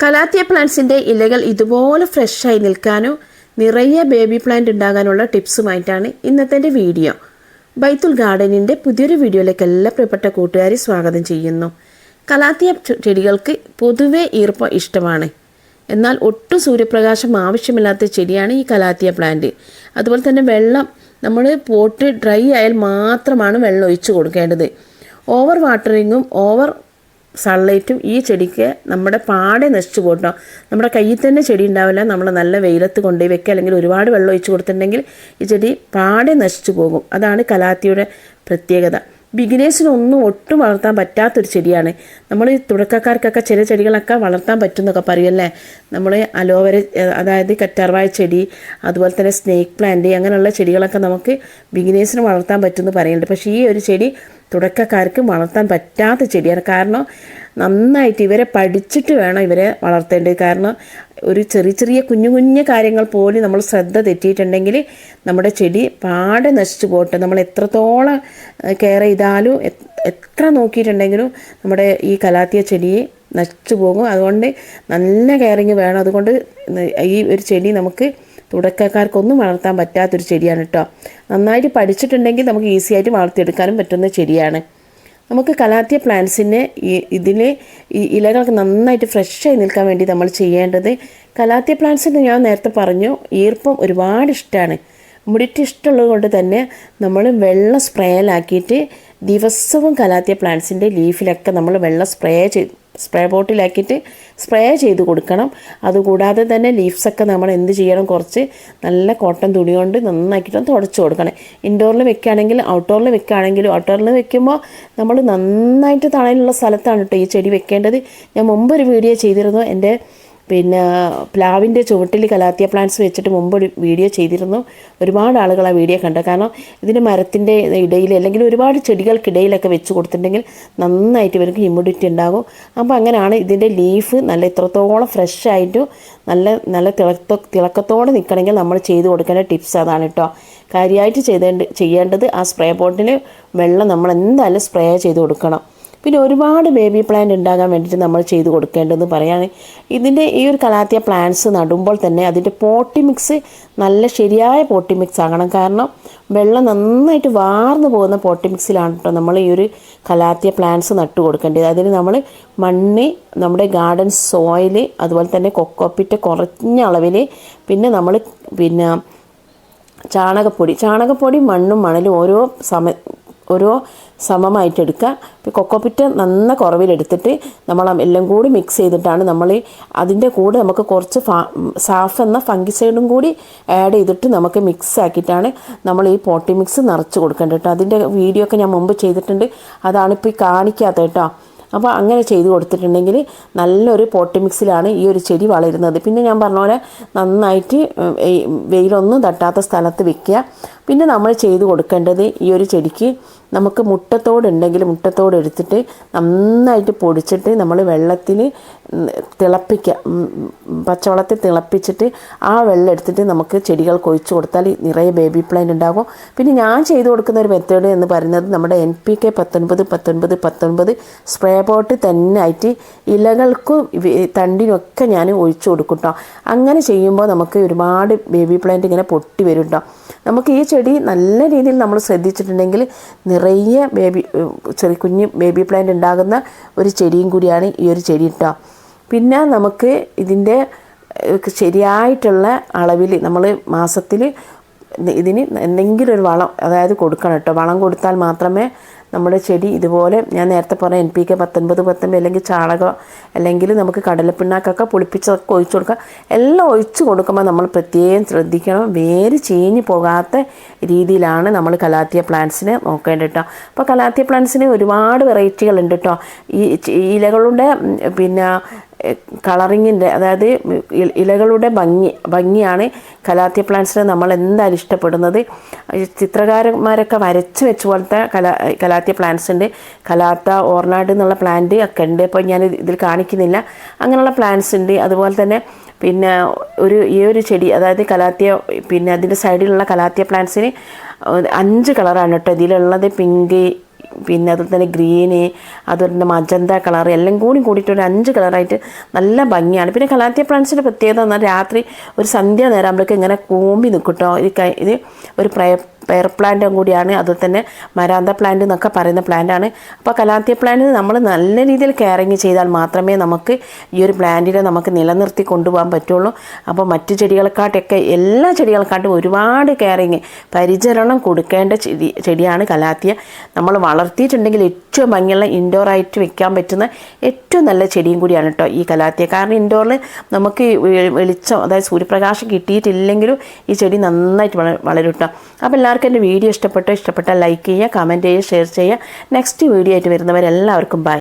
Calathea പ്ലാന്റ്സിന്റെ ഇലകൾ ഇതുപോലെ ഫ്രഷായി നിൽക്കാനും നിറയെ ബേബി പ്ലാന്റ് ഉണ്ടാകാനുള്ള ടിപ്സുമായിട്ടാണ് ഇന്നത്തെ വീഡിയോ. ബൈത്തുൽ ഗാർഡനിന്റെ പുതിയൊരു വീഡിയോയിലേക്ക് എല്ലാ പ്രിയപ്പെട്ട കൂട്ടുകാരെ സ്വാഗതം ചെയ്യുന്നു. കലാത്തിയ ചെടികൾക്ക് പൊതുവെ ഈർപ്പം ഇഷ്ടമാണ്. എന്നാൽ ഒട്ടും സൂര്യപ്രകാശം ആവശ്യമില്ലാത്ത ചെടിയാണ് ഈ കലാത്തിയ പ്ലാന്റ്. അതുപോലെ തന്നെ വെള്ളം നമ്മൾ പോട്ട് ഡ്രൈ ആയാൽ മാത്രമാണ് വെള്ളം ഒഴിച്ചു കൊടുക്കേണ്ടത്. ഓവർ വാട്ടറിങ്ങും ഓവർ സൺലൈറ്റും ഈ ചെടിക്ക് നമ്മുടെ പാടെ നശിച്ചു പോട്ടോ നമ്മുടെ കയ്യിൽ തന്നെ ചെടി ഉണ്ടാവില്ല. നമ്മൾ നല്ല വെയിലത്ത് കൊണ്ടുപോയി വെക്കുക. അല്ലെങ്കിൽ ഒരുപാട് വെള്ളം ഒഴിച്ചു കൊടുത്തിട്ടുണ്ടെങ്കിൽ ഈ ചെടി പാടെ നശിച്ചു പോകും. അതാണ് കലാത്തിയുടെ പ്രത്യേകത. ബിഗിനേഴ്സിനൊന്നും ഒട്ടും വളർത്താൻ പറ്റാത്തൊരു ചെടിയാണ്. നമ്മൾ തുടക്കക്കാർക്കൊക്കെ ചില ചെടികളൊക്കെ വളർത്താൻ പറ്റുമെന്നൊക്കെ പറയുമല്ലേ നമ്മൾ അലോവര അതായത് കറ്റാർവായ ചെടി അതുപോലെ തന്നെ സ്നേക്ക് പ്ലാന്റ് അങ്ങനെയുള്ള ചെടികളൊക്കെ നമുക്ക് ബിഗിനേഴ്സിന് വളർത്താൻ പറ്റുമെന്ന് പറയുന്നുണ്ട്. പക്ഷേ ഈ ഒരു ചെടി തുടക്കക്കാർക്ക് വളർത്താൻ പറ്റാത്ത ചെടിയാണ്. കാരണം നന്നായിട്ട് ഇവരെ പഠിച്ചിട്ട് വേണം ഇവരെ വളർത്തേണ്ടത്. കാരണം ഒരു ചെറിയ ചെറിയ കുഞ്ഞു കുഞ്ഞു കാര്യങ്ങൾ പോലും നമ്മൾ ശ്രദ്ധ തെറ്റിയിട്ടുണ്ടെങ്കിൽ നമ്മുടെ ചെടി പാടെ നശിച്ചു പോട്ടെ. നമ്മൾ എത്രത്തോളം കെയർ ചെയ്താലും എത്ര നോക്കിയിട്ടുണ്ടെങ്കിലും നമ്മുടെ ഈ കലാത്തിയ ചെടിയെ നശിച്ചു പോകും. അതുകൊണ്ട് നല്ല കെയറിങ് വേണം. അതുകൊണ്ട് ഈ ഒരു ചെടി നമുക്ക് തുടക്കക്കാർക്കൊന്നും വളർത്താൻ പറ്റാത്തൊരു ചെടിയാണ് കേട്ടോ നന്നായിട്ട് പഠിച്ചിട്ടുണ്ടെങ്കിൽ നമുക്ക് ഈസി ആയിട്ട് വളർത്തിയെടുക്കാനും പറ്റുന്ന ചെടിയാണ്. നമുക്ക് കലാത്തിയ പ്ലാന്റ്സിന് ഇതിലെ ഇലകളൊക്കെ നന്നായിട്ട് ഫ്രഷായി നിൽക്കാൻ വേണ്ടി നമ്മൾ ചെയ്യേണ്ടത് കലാത്തിയ പ്ലാന്റ്സിന് ഞാൻ നേരത്തെ പറഞ്ഞു ഈർപ്പം ഒരുപാട് ഇഷ്ടമാണ് മുടിറ്റ് ഇഷ്ടമുള്ളത് കൊണ്ട് തന്നെ നമ്മൾ വെള്ളം സ്പ്രേയിലാക്കിയിട്ട് ദിവസവും കലാത്തിയ പ്ലാന്റ്സിന്റെ ലീഫിലൊക്കെ നമ്മൾ വെള്ളം സ്പ്രേ ചെയ്ത് സ്പ്രേ ബോട്ടിലാക്കിയിട്ട് സ്പ്രേ ചെയ്ത് കൊടുക്കണം. അതുകൂടാതെ തന്നെ ലീവ്സൊക്കെ നമ്മൾ എന്ത് ചെയ്യണം? കുറച്ച് നല്ല കോട്ടൺ തുണി കൊണ്ട് നന്നാക്കിയിട്ട് തുടച്ച് കൊടുക്കണം. ഇൻഡോറിൽ വെക്കുകയാണെങ്കിലും ഔട്ട്ഡോറിൽ വെക്കുകയാണെങ്കിലും ഔട്ട്ഡോറിൽ വെക്കുമ്പോൾ നമ്മൾ നന്നായിട്ട് തണലുള്ള സ്ഥലത്താണ് കേട്ടോ ഈ ചെടി വെക്കേണ്ടത്. ഞാൻ മുമ്പ് ഒരു വീഡിയോ ചെയ്തിരുന്നു. എന്റെ പിന്നെ പ്ലാവിന്റെ ചുവട്ടിൽ കലാത്തിയ പ്ലാന്റ്സ് വെച്ചിട്ട് മുമ്പ് ഒരു വീഡിയോ ചെയ്തിരുന്നു. ഒരുപാട് ആളുകൾ ആ വീഡിയോ കണ്ടു. കാരണം ഇതിന് മരത്തിന്റെ ഇടയിൽ അല്ലെങ്കിൽ ഒരുപാട് ചെടികൾക്കിടയിലൊക്കെ വെച്ച് കൊടുത്തിട്ടുണ്ടെങ്കിൽ നന്നായിട്ട് ഇവർക്ക് ഹ്യൂമിഡിറ്റി ഉണ്ടാകും. അപ്പോൾ അങ്ങനെയാണ് ഇതിന്റെ ലീഫ് നല്ല ഇത്രത്തോളം ഫ്രഷ് ആയിട്ട് നല്ല നല്ല തിളക്ക തിളക്കത്തോടെ നിൽക്കണമെങ്കിൽ നമ്മൾ ചെയ്ത് കൊടുക്കേണ്ട ടിപ്സ് അതാണ് കേട്ടോ. കാര്യമായിട്ട് ചെയ്തേണ്ട ചെയ്യേണ്ടത് ആ സ്പ്രേ ബോട്ടിൽ വെള്ളം നമ്മൾ എന്തായാലും സ്പ്രേ ചെയ്ത് കൊടുക്കണം. പിന്നെ ഒരുപാട് ബേബി പ്ലാന്റ് ഉണ്ടാകാൻ വേണ്ടിയിട്ട് നമ്മൾ ചെയ്ത് കൊടുക്കേണ്ടതെന്ന് പറയുകയാണ് ഇതിന്റെ ഈ ഒരു കലാത്തിയ പ്ലാന്റ്സ് നടുമ്പോൾ തന്നെ അതിന്റെ പോട്ടി മിക്സ് നല്ല ശരിയായ പോട്ടി മിക്സ് ആകണം. കാരണം വെള്ളം നന്നായിട്ട് വാർന്നു പോകുന്ന പോട്ടി മിക്സിലാണ് കേട്ടോ നമ്മൾ ഈ ഒരു കലാത്തിയ പ്ലാന്റ്സ് നട്ടു കൊടുക്കേണ്ടത്. അതിന് നമ്മൾ മണ്ണ് നമ്മുടെ ഗാർഡൻ സോയിൽ അതുപോലെ തന്നെ കൊക്കോപ്പിറ്റ് കുറഞ്ഞ അളവിൽ പിന്നെ നമ്മൾ പിന്നെ ചാണകപ്പൊടി. ചാണകപ്പൊടി മണ്ണും മണലും ഓരോ സമ ഓരോ സമമായിട്ട് എടുക്കുക. ഇപ്പോൾ കൊക്കോപ്പിറ്റ് നന്ന കുറവിലെടുത്തിട്ട് നമ്മൾ എല്ലാം കൂടി മിക്സ് ചെയ്തിട്ടാണ് നമ്മൾ അതിന്റെ കൂടെ നമുക്ക് കുറച്ച് സാഫ് എന്ന ഫംഗിസൈഡും കൂടി ആഡ് ചെയ്തിട്ട് നമുക്ക് മിക്സ് ആക്കിയിട്ടാണ് നമ്മൾ ഈ പോട്ടി മിക്സ് നിറച്ച് കൊടുക്കേണ്ടത് കേട്ടോ. അതിന്റെ വീഡിയോ ഒക്കെ ഞാൻ മുമ്പ് ചെയ്തിട്ടുണ്ട്. അതാണിപ്പോൾ ഈ കാണിക്കാത്ത കേട്ടോ. അപ്പോൾ അങ്ങനെ ചെയ്ത് കൊടുത്തിട്ടുണ്ടെങ്കിൽ നല്ലൊരു പോട്ടി മിക്സിലാണ് ഈ ഒരു ചെടി വളരുന്നത്. പിന്നെ ഞാൻ പറഞ്ഞ പോലെ നന്നായിട്ട് വെയിലൊന്നും തട്ടാത്ത സ്ഥലത്ത് വെക്കുക. പിന്നെ നമ്മൾ ചെയ്തു കൊടുക്കേണ്ടത് ഈ ഒരു ചെടിക്ക് നമുക്ക് മുട്ടത്തോടുണ്ടെങ്കിൽ മുട്ടത്തോട് എടുത്തിട്ട് നന്നായിട്ട് പൊടിച്ചിട്ട് നമ്മൾ വെള്ളത്തിൽ തിളപ്പിക്കുക പച്ചവെള്ളത്തിൽ തിളപ്പിച്ചിട്ട് ആ വെള്ളം എടുത്തിട്ട് നമുക്ക് ചെടികൾ ഒഴിച്ചു കൊടുത്താൽ നിറയെ ബേബി പ്ലാന്റ് ഉണ്ടാകും. പിന്നെ ഞാൻ ചെയ്തു കൊടുക്കുന്ന ഒരു മെത്തേഡ് എന്ന് പറയുന്നത് നമ്മുടെ എൻ പി കെ പത്തൊൻപത് പത്തൊൻപത് പത്തൊൻപത് സ്പ്രേ ബോട്ട് തന്നെ ആയിട്ട് ഇലകൾക്കും തണ്ടിനൊക്കെ ഞാൻ ഒഴിച്ചു കൊടുക്കും കേട്ടോ അങ്ങനെ ചെയ്യുമ്പോൾ നമുക്ക് ഒരുപാട് ബേബി പ്ലാന്റ് ഇങ്ങനെ പൊട്ടി വരും കേട്ടോ നമുക്ക് ഈ ചെടി നല്ല രീതിയിൽ നമ്മൾ ശ്രദ്ധിച്ചിട്ടുണ്ടെങ്കിൽ നിറയെ ബേബി ചെറിയ കുഞ്ഞ് ബേബി പ്ലാന്റ് ഉണ്ടാകുന്ന ഒരു ചെടിയും കൂടിയാണ് ഈ ഒരു ചെടി കേട്ടോ പിന്നെ നമുക്ക് ഇതിന്റെ ശരിയായിട്ടുള്ള അളവിൽ നമ്മൾ മാസത്തിൽ ഇതിന് എന്തെങ്കിലും ഒരു വളം അതായത് കൊടുക്കണം കേട്ടോ. വളം കൊടുത്താൽ മാത്രമേ നമ്മുടെ ചെടി ഇതുപോലെ ഞാൻ നേരത്തെ പറഞ്ഞ എൻ പി കെ പത്തൊൻപത് പത്തൊൻപത് അല്ലെങ്കിൽ ചാണകം അല്ലെങ്കിൽ നമുക്ക് കടലപ്പിണ്ണാക്കൊക്കെ പുളിപ്പിച്ചതൊക്കെ ഒഴിച്ചു കൊടുക്കുക. എല്ലാം ഒഴിച്ചു കൊടുക്കുമ്പോൾ നമ്മൾ പ്രത്യേകം ശ്രദ്ധിക്കണം. വേര് ചീഞ്ഞു പോകാത്ത രീതിയിലാണ് നമ്മൾ കലാത്തിയ പ്ലാന്റ്സിനെ നോക്കേണ്ടത് കേട്ടോ. അപ്പോൾ കലാത്തിയ പ്ലാന്റ്സിന് ഒരുപാട് വെറൈറ്റികളുണ്ട് കേട്ടോ. ഈ ഇലകളുടെ പിന്നെ കളറിങ്ങിന്റെ അതായത് ഇലകളുടെ ഭംഗി ഭംഗിയാണ് കലാത്തിയ പ്ലാന്റ്സിനെ നമ്മൾ എന്തായാലും ഇഷ്ടപ്പെടുന്നത്. ചിത്രകാരന്മാരൊക്കെ വരച്ച് വെച്ച പോലത്തെ കലാ കലാത്തിയ പ്ലാന്റ്സ് ഉണ്ട്. കലാത്ത ഓർനാട് എന്നുള്ള പ്ലാന്റ് ഒക്കെ ഉണ്ട്. അപ്പോൾ ഞാൻ ഇതിൽ കാണിക്കുന്നില്ല. അങ്ങനെയുള്ള പ്ലാന്റ്സ് ഉണ്ട്. അതുപോലെ തന്നെ പിന്നെ ഒരു ഈ ഒരു ചെടി അതായത് കലാത്തിയ പിന്നെ അതിന്റെ സൈഡിലുള്ള കലാത്തിയ പ്ലാന്റ്സിന് അഞ്ച് കളറാണ് കേട്ടോ ഇതിലുള്ളത്. പിങ്ക് പിന്നെ അതുപോലെ തന്നെ ഗ്രീന് അതുപോലെ തന്നെ മജന്ത കളർ എല്ലാം കൂടി കൂടിയിട്ട് ഒരു അഞ്ച് കളറായിട്ട് നല്ല ഭംഗിയാണ്. പിന്നെ കലാത്തിയ പ്ലാന്റ്സിന്റെ പ്രത്യേകത എന്നാൽ രാത്രി ഒരു സന്ധ്യ നേരം ആകുമ്പോഴേക്കും ഇങ്ങനെ കൂമ്പി നിൽക്കും കേട്ടോ ഇത് ഇത് ഒരു പ്രയ പെയർ പ്ലാന്റും കൂടിയാണ്. അതുപോലെ തന്നെ മരാന്ത പ്ലാന്റ് എന്നൊക്കെ പറയുന്ന പ്ലാന്റാണ് അപ്പോൾ കലാത്തിയ പ്ലാന്റ് നമ്മൾ നല്ല രീതിയിൽ കെയറിങ് ചെയ്താൽ മാത്രമേ നമുക്ക് ഈ ഒരു പ്ലാന്റിനെ നമുക്ക് നിലനിർത്തി കൊണ്ടുപോകാൻ പറ്റുള്ളൂ. അപ്പോൾ മറ്റു ചെടികളെക്കാട്ടൊക്കെ എല്ലാ ചെടികളെക്കാട്ടും ഒരുപാട് കെയറിങ് പരിചരണം കൊടുക്കേണ്ട ചെടി ചെടിയാണ് കലാത്തിയ നമ്മൾ വളർത്തിയിട്ടുണ്ടെങ്കിൽ ഏറ്റവും ഭംഗിയുള്ള ഇൻഡോറായിട്ട് വെക്കാൻ പറ്റുന്ന ഏറ്റവും നല്ല ചെടിയും കൂടിയാണ് കേട്ടോ ഈ കലാത്തിയ കാരണം ഇൻഡോറിൽ നമുക്ക് വെളിച്ചം അതായത് സൂര്യപ്രകാശം കിട്ടിയിട്ടില്ലെങ്കിലും ഈ ചെടി നന്നായിട്ട് വള വളരും കേട്ടോ അപ്പോൾ എല്ലാവർക്കും എന്റെ വീഡിയോ ഇഷ്ടപ്പെട്ടോ ഇഷ്ടപ്പെട്ടാൽ ലൈക്ക് ചെയ്യുക കമന്റ് ചെയ്യുക ഷെയർ ചെയ്യുക. നെക്സ്റ്റ് വീഡിയോ ആയിട്ട് വരുന്നവരെല്ലാവർക്കും ബൈ